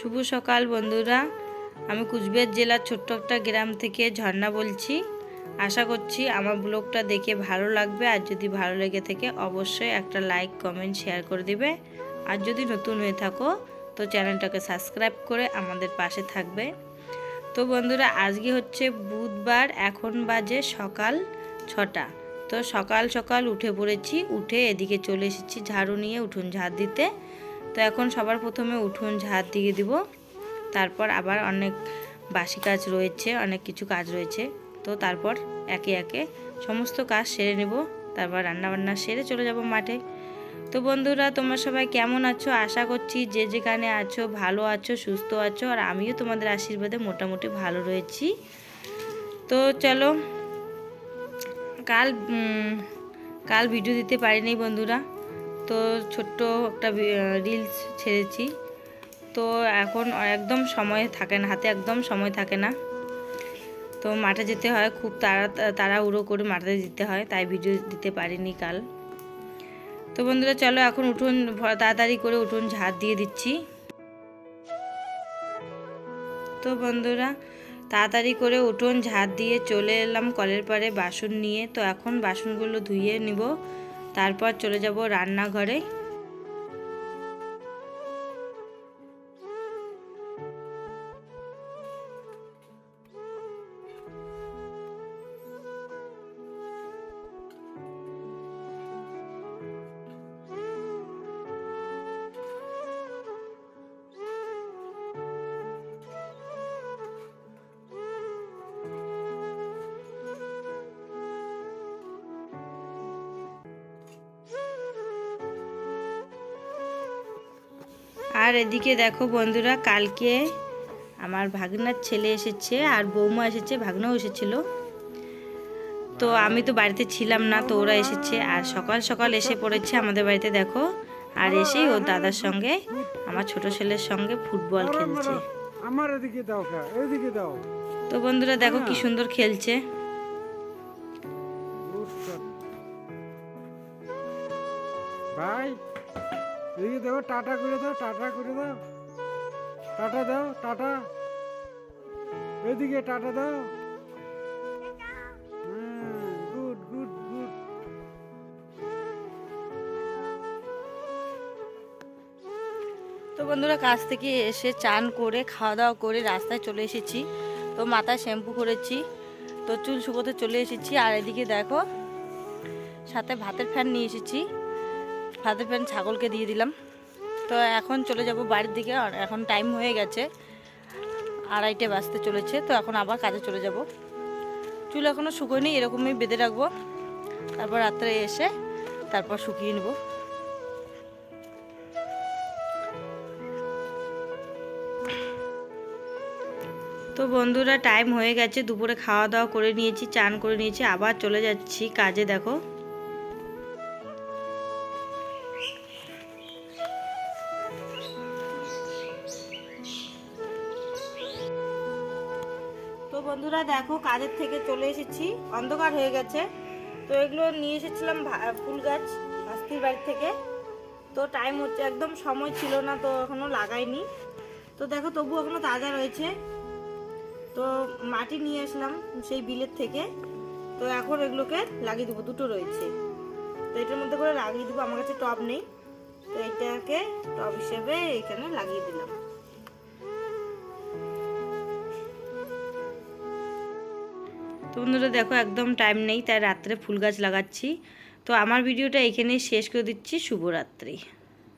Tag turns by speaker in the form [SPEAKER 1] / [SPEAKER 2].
[SPEAKER 1] শুভ সকাল বন্ধুরা। আমি কুচবিহার জেলার ছোট্ট একটা গ্রাম থেকে ঝর্ণা বলছি। আশা করছি আমার ব্লগটা দেখে ভালো লাগবে। আর যদি ভালো লেগে থাকে, অবশ্যই একটা লাইক, কমেন্ট, শেয়ার করে দিবে। আর যদি নতুন হয়ে থাকো, তো চ্যানেলটাকে সাবস্ক্রাইব করে আমাদের পাশে থাকবে। তো বন্ধুরা, আজকে হচ্ছে বুধবার, এখন বাজে সকাল ছটা। তো সকাল সকাল উঠে পড়েছি, উঠে এদিকে চলে এসেছি ঝাড়ু নিয়ে উঠুন ঝাড় দিতে। তো এখন সবার প্রথমে উঠুন ঝাড় দিয়ে দিব। তারপর আবার অনেক বাসি কাজ রয়েছে, অনেক কিছু কাজ রয়েছে। তো তারপর একে একে সমস্ত কাজ সেরে নেব। তারপর রান্নাবান্না সেরে চলে যাব মাঠে। তো বন্ধুরা, তোমরা সবাই কেমন আছো? আশা করছি যে যেখানে আছো ভালো আছো, সুস্থ আছো, আর আমিও তোমাদের আশীর্বাদে মোটামুটি ভালো রয়েছি। তো চলো, কাল কাল ভিডিও দিতে পারিনি বন্ধুরা। তো ছোট্ট একটা রিলস ছেড়েছি। তো এখন একদম সময় থাকে না, হাতে একদম সময় থাকে না। তো মাঠে যেতে হয়, খুব তাড়া, তাড়াহুড়ো করে মাঠে যেতে হয়, তাই ভিডিও দিতে পারিনি কাল। তো বন্ধুরা, চলো এখন উঠুন তাড়াতাড়ি করে উঠুন ঝাড় দিয়ে দিচ্ছি। তো বন্ধুরা, তাড়াতাড়ি করে উঠোন ঝাড় দিয়ে চলে এলাম কলের পাড়ে বাসন নিয়ে। তো এখন বাসনগুলো ধুয়ে নিব। তারপর চলে যাব রান্নাঘরে। আর এদিকে দেখো বন্ধুরা কালকে আমার ভাগনার ছেলে এসেছে আর বৌমা এসেছে ভাগনাও এসেছিল। তো আমি তো বাড়িতে ছিলাম না তো ওরা এসেছে আর সকাল সকাল এসে পড়েছে আমাদের বাড়িতে দেখো। আর এসেই ওর দাদার সঙ্গে আমার ছোট ছেলের সঙ্গে ফুটবল খেলছে।
[SPEAKER 2] আমার এদিকে দাও এদিকে দাও।
[SPEAKER 1] তো বন্ধুরা দেখো কি সুন্দর খেলছে।
[SPEAKER 2] ভাই। এদিকে দাও টাটা করে দাও, টাটা করে দাও। টাটা দাও, টাটা। এদিকে টাটা দাও। Good good good.
[SPEAKER 1] তো বন্ধুরা, কাজ থেকে এসে চান করে, খাওয়া দাওয়া করে রাস্তায় চলে এসেছি। তো মাথায় শ্যাম্পু করেছি, তো চুল শুকোতে চলে এসেছি। আর এদিকে দেখো, সাথে ভাতের ফ্যান নিয়ে এসেছি। ভাতের ফ্যান ছাগলকে দিয়ে দিলাম। তো এখন চলে যাব বাড়ির দিকে এখন টাইম হয়ে গেছে। আড়াইটে বাজতে চলেছে, তো এখন আবার কাজে চলে যাব। চুল এখনও শুকোয়নি, এরকমই বেঁধে রাখব। তারপর রাত্রে এসে তারপর শুকিয়ে নেব। তো বন্ধুরা, টাইম হয়ে গেছে, দুপুরে খাওয়া দাওয়া করে নিয়েছি, চান করে নিয়েছি, আবার চলে যাচ্ছি কাজে, দেখো। বন্ধুরা দেখো, কাজের থেকে চলে এসেছি। অন্ধকার হয়ে গেছে। তো এগুলো নিয়ে এসেছিলাম ফুল গাছ আস্তির বাড়ি থেকে। তো টাইম হচ্ছে, একদম সময় ছিল না, তো এখনও লাগাইনি। তো দেখো তবু এখনও তাজা রয়েছে। তো মাটি নিয়ে আসলাম সেই বিলের থেকে। তো এখন এগুলোকে লাগিয়ে দেবো, দুটো রয়েছে। তো এটার মধ্যে করে লাগিয়ে দেবো, আমার কাছে টব নেই। তো এটাকে টব হিসেবে এখানে লাগিয়ে দিলাম। তো বন্ধুরা দেখো একদম টাইম নেই, তাই রাত্রে ফুল গাছ লাগাচ্ছি। তো আমার ভিডিওটা এখানেই শেষ করে দিচ্ছি। শুভরাত্রি।